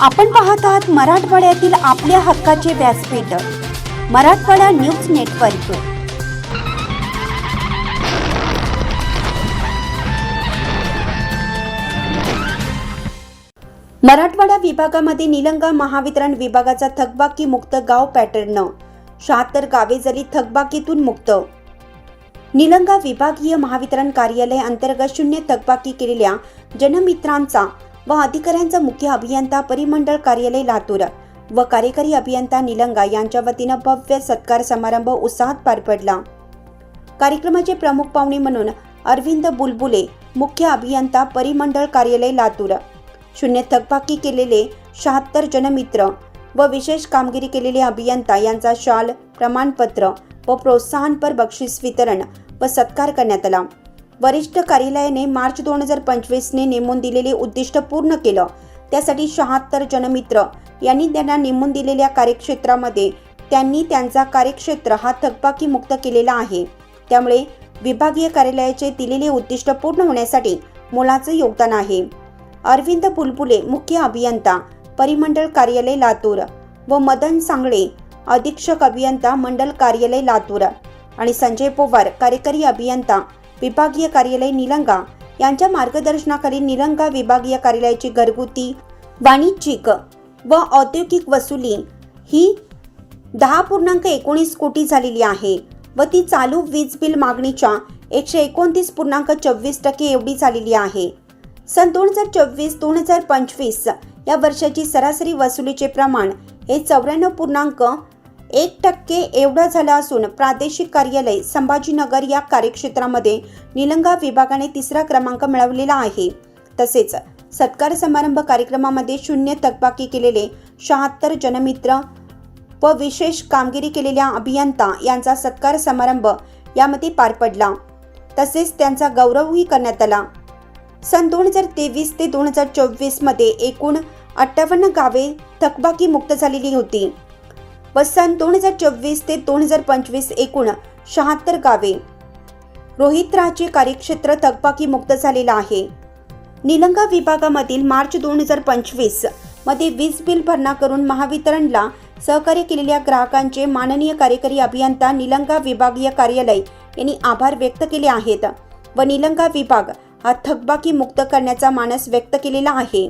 आपण पाहत आहात मराठवाड्यातील आपल्या हक्काचे व्यासपीठ मराठवाडा न्यूज नेटवर्क. मराठवाडा विभागामध्ये निलंगा महावितरण विभागाचा थकबाकी मुक्त गाव पॅटर्न शहात्तर गावे झाली थकबाकीतून मुक्त. निलंगा विभागीय महावितरण कार्यालय अंतर्गत शून्य थकबाकी केलेल्या जनमित्रांचा व अधिकाऱ्यांचा मुख्य अभियंता परिमंडळ कार्यालय लातूर व कार्यकारी अभियंता निलंगा यांच्या वतीनं भव्य सत्कार समारंभ उत्साहात पार पडला. कार्यक्रमाचे प्रमुख पाहुणे म्हणून अरविंद बुलबुले मुख्य अभियंता परिमंडळ कार्यालय लातूर. शून्य थकबाकी केलेले शहात्तर जनमित्र व विशेष कामगिरी केलेले अभियंता यांचा शाल प्रमाणपत्र व प्रोत्साहनपर बक्षीस वितरण व सत्कार करण्यात आला. वरिष्ठ कार्यालयाने मार्च दोन हजार पंचवीसने नेमून दिलेले उद्दिष्ट पूर्ण केलं. त्यासाठी शहात्तर जनमित्र यांनी त्यांना नेमून दिलेल्या कार्यक्षेत्रामध्ये त्यांनी त्यांचा कार्यक्षेत्र हा थकबाकी मुक्त केलेला आहे. त्यामुळे विभागीय कार्यालयाचे दिलेले उद्दिष्ट पूर्ण होण्यासाठी मोलाचं योगदान आहे. अरविंद पुलपुले मुख्य अभियंता परिमंडळ कार्यालय लातूर व मदन सांगळे अधीक्षक अभियंता मंडल कार्यालय लातूर आणि संजय पोवार कार्यकारी अभियंता विभागीय कार्यालय निलंगा. यांच्या मार्गदर्शनाखाली निलंगा विभागीय कार्यालयाची घरगुती वाणिज्यिक व औद्योगिक वसुली ही दहा पूर्णांक एकोणीस कोटी झालेली आहे व ती चालू वीज बिल मागणीच्या एकशे एकोणतीस पूर्णांक चोवीस टक्के एवढी झालेली आहे. सन दोन हजार चोवीस दोन हजार पंचवीस या वर्षाची सरासरी वसुलीचे प्रमाण हे चौऱ्याण्णव पूर्णांक एक टक्के एवढं झालं असून प्रादेशिक कार्यालय संभाजीनगर या कार्यक्षेत्रामध्ये निलंगा विभागाने तिसरा क्रमांक मिळवलेला आहे. तसेच सत्कार समारंभ कार्यक्रमामध्ये शून्य थकबाकी केलेले शहात्तर जनमित्र व विशेष कामगिरी केलेल्या अभियंता यांचा सत्कार समारंभ यामध्ये पार पडला. तसेच त्यांचा गौरवही करण्यात आला. सन दोन हजार तेवीस ते दोन हजार चोवीसमध्ये एकूण अठ्ठावन्न गावे थकबाकी मुक्त झालेली होती. व सन दोन हजार चोवीस ते दोन हजार पंचवीस एकूण शहात्तर गावे. रोहितराचे कार्यक्षेत्र थकबाकी मुक्त झालेलं आहे. निलंगा विभागामधील मार्च दोन हजार पंचवीसमध्ये वीज बिल भरणा करून महावितरणला सहकार्य केलेल्या ग्राहकांचे माननीय कार्यकारी अभियंता निलंगा विभागीय कार्यालय यांनी आभार व्यक्त केले आहेत व निलंगा विभाग हा थकबाकी मुक्त करण्याचा मानस व्यक्त केलेला आहे.